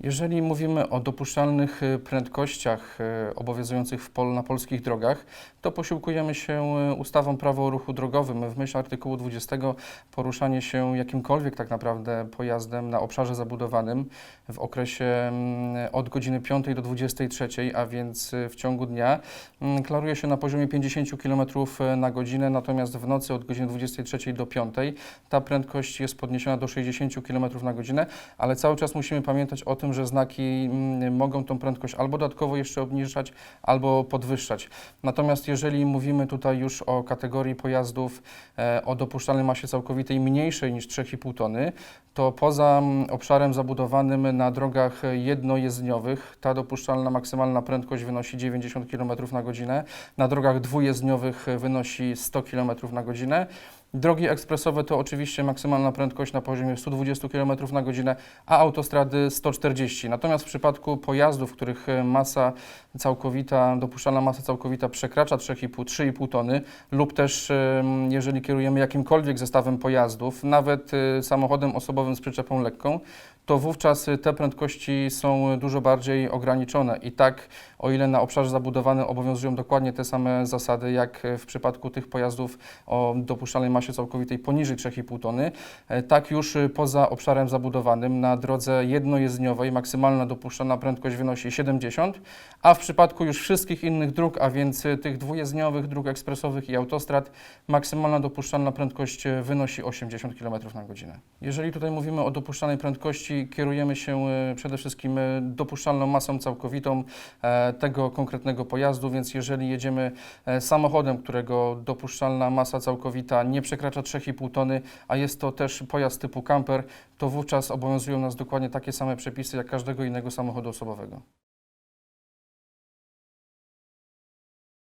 Jeżeli mówimy o dopuszczalnych y, prędkościach y, obowiązujących pol, na polskich drogach, to posiłkujemy się y, ustawą Prawo o ruchu drogowym. W myśl artykułu 20 poruszanie się jakimkolwiek tak naprawdę pojazdem na obszarze zabudowanym w okresie mm, od godziny 5 do 23, a więc w ciągu dnia, mm, klaruje się na poziomie 50 km na godzinę, natomiast w nocy od godziny 23 do 5 ta prędkość jest podniesiona do 60 km na godzinę, ale cały czas musimy pamiętać o tym, że znaki mm, mogą tą prędkość albo dodatkowo jeszcze obniżać, albo podwyższać. Natomiast jeżeli mówimy tutaj już o kategorii pojazdów e, o dopuszczalnej masie całkowitej mniejszej niż 3,5 tony, to poza mm, obszarem zabudowanym na drogach jednojezdniowych ta dopuszczalna maksymalna prędkość wynosi 90 km na godzinę, na drogach dwujezdniowych wynosi 100 km na godzinę. Drogi ekspresowe to oczywiście maksymalna prędkość na poziomie 120 km na godzinę, a autostrady 140. Natomiast w przypadku pojazdów, których e, masa całkowita, dopuszczalna masa całkowita przekracza 3,5-3,5 tony lub też em, jeżeli kierujemy jakimkolwiek zestawem pojazdów, nawet e, samochodem osobowym z przyczepą lekką, to wówczas e, te prędkości są dużo bardziej ograniczone. I tak, o ile na obszarze zabudowanym obowiązują dokładnie te same zasady, jak e, w przypadku tych pojazdów o dopuszczalnej masie całkowitej poniżej 3,5 tony, e, tak już e, poza obszarem zabudowanym na drodze jednojezdniowej maksymalna dopuszczalna prędkość wynosi 70, a w przypadku już wszystkich innych dróg, a więc e, tych dwujezdniowych, dróg ekspresowych i autostrad, maksymalna dopuszczalna prędkość wynosi 80 km na godzinę. Jeżeli tutaj mówimy o dopuszczalnej prędkości, kierujemy się przede wszystkim dopuszczalną masą całkowitą tego konkretnego pojazdu, więc jeżeli jedziemy samochodem, którego dopuszczalna masa całkowita nie przekracza 3,5 tony, a jest to też pojazd typu camper, to wówczas obowiązują nas dokładnie takie same przepisy jak każdego innego samochodu osobowego.